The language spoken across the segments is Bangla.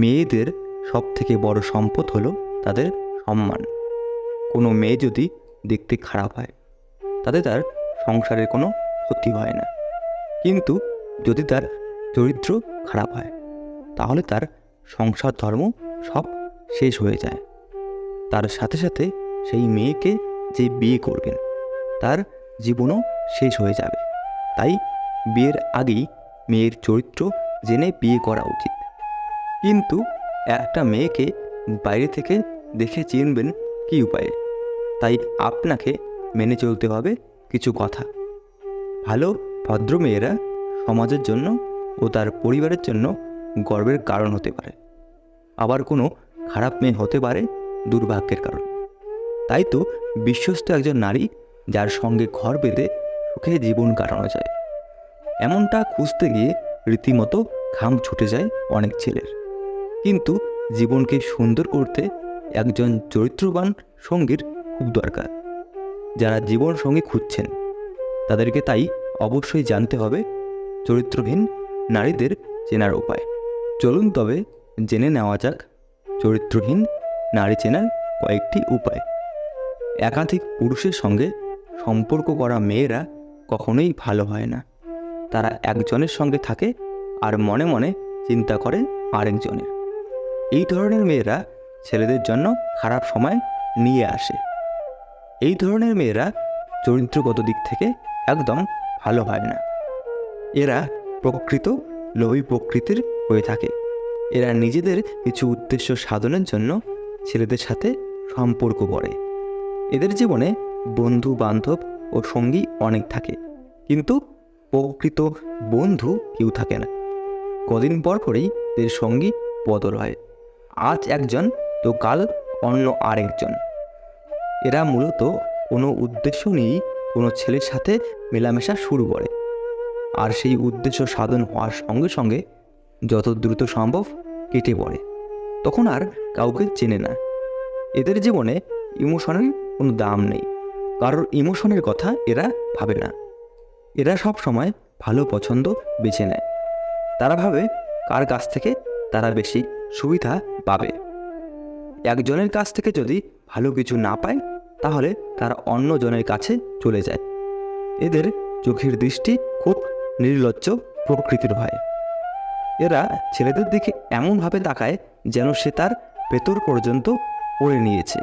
মেয়েদের সব থেকে বড় সম্পদ হলো তাদের সম্মান। কোনো মেয়ে যদি দেখতে খারাপ হয়, তাতে তার সংসারের কোনো ক্ষতি হয় না। কিন্তু যদি তার চরিত্র খারাপ হয়, তাহলে তার সংসার ধর্ম সব শেষ হয়ে যায়। তার সাথে সাথে সেই মেয়েকে যে বিয়ে করবেন, তার জীবনও শেষ হয়ে যাবে। তাই বিয়ের আগেই মেয়ের চরিত্র জেনে বিয়ে করা উচিত। কিন্তু একটা মেয়েকে বাইরে থেকে দেখে চিনবেন কী উপায়ে। তাই আপনাকে মেনে চলতে হবে কিছু কথা। ভালো, ভদ্র মেয়েরা সমাজের জন্য ও তার পরিবারের জন্য গর্বের কারণ হতে পারে। আবার কোনো খারাপ মেয়ে হতে পারে দুর্ভাগ্যের কারণ। তাই তো বিশ্বস্ত একজন নারী যার সঙ্গে ঘর বেঁধে সুখে জীবন কাটানো যায়। এমনটা খুঁজতে গিয়ে রীতিমতো ঘাম ছুটে যায় অনেক ছেলের। কিন্তু জীবনকে সুন্দর করতে একজন চরিত্রবান সঙ্গীর খুব দরকার। যারা জীবন সঙ্গী খুঁজছেন, তাদেরকে তাই অবশ্যই জানতে হবে চরিত্রহীন নারীদের চেনার উপায়। চলুন তবে জেনে নেওয়া যাক চরিত্রহীন নারী চেনার কয়েকটি উপায়। একাধিক পুরুষের সঙ্গে সম্পর্ক করা মেয়েরা কখনোই ভালো হয় না। তারা একজনের সঙ্গে থাকে আর মনে মনে চিন্তা করে আরেকজনের। এই ধরনের মেয়েরা ছেলেদের জন্য খারাপ সময় নিয়ে আসে। এই ধরনের মেয়েরা চরিত্রগত দিক থেকে একদম ভালো হয় না। এরা প্রকৃত লোভী প্রকৃতির হয়ে থাকে। এরা নিজেদের কিছু উদ্দেশ্য সাধনের জন্য ছেলেদের সাথে সম্পর্ক করে এদের জীবনে বন্ধু, বান্ধব ও সঙ্গী অনেক থাকে। কিন্তু প্রকৃত বন্ধু কেউ থাকে না। কদিন পর পরেই এদের সঙ্গী বদল হয়। আজ একজন, তো কাল অন্য আরেকজন। এরা মূলত কোনো উদ্দেশ্য নিয়েই কোনো ছেলের সাথে মেলামেশা শুরু করে। আর সেই উদ্দেশ্য সাধন হওয়ার সঙ্গে সঙ্গে যত দ্রুত সম্ভব কেটে পড়ে। তখন আর কাউকে চেনে না। এদের জীবনে ইমোশনের কোনো দাম নেই। কারোর ইমোশনের কথা এরা ভাবে না। এরা সব সময় ভালো পছন্দ বেছে নেয়। তারা ভাবে কার কাছ থেকে তারা বেশি সুবিধা পাবে। একজনের কাছ থেকে যদি ভালো কিছু না পায়, তাহলে তারা অন্যজনের কাছে চলে যায়। এদের চোখের দৃষ্টি খুব নির্লজ্জ প্রকৃতির হয়। এরা ছেলেদের দিকে এমনভাবে তাকায় যেন সে তার ভেতর পর্যন্ত পড়ে নিয়েছে।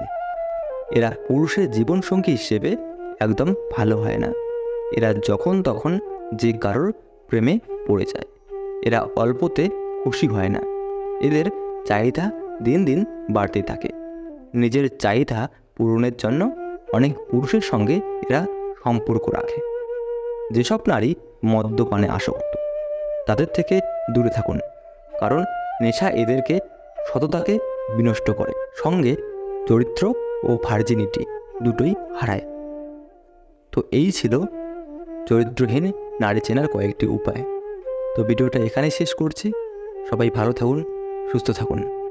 এরা পুরুষের জীবনসঙ্গী হিসেবে একদম ভালো হয় না। এরা যখন তখন যে কারোর প্রেমে পড়ে যায়। এরা অল্পতে খুশি হয় না। এদের চাহিদা দিন দিন বাড়তে থাকে। নিজের চাহিদা পূরণের জন্য অনেক পুরুষের সঙ্গে এরা সম্পর্ক রাখে। যেসব নারী মদ্যপানে আসক্ত, তাদের থেকে দূরে থাকুন, কারণ নেশা এদেরকে সততাকে বিনষ্ট করে। সঙ্গে চরিত্র ও ভার্জিনিটি দুটোই হারায়। তো এই ছিল চরিত্রহীন নারী চেনার কয়েকটি উপায়। তো ভিডিওটা এখানেই শেষ করছি। সবাই ভালো থাকুন সুস্থ থাকুন।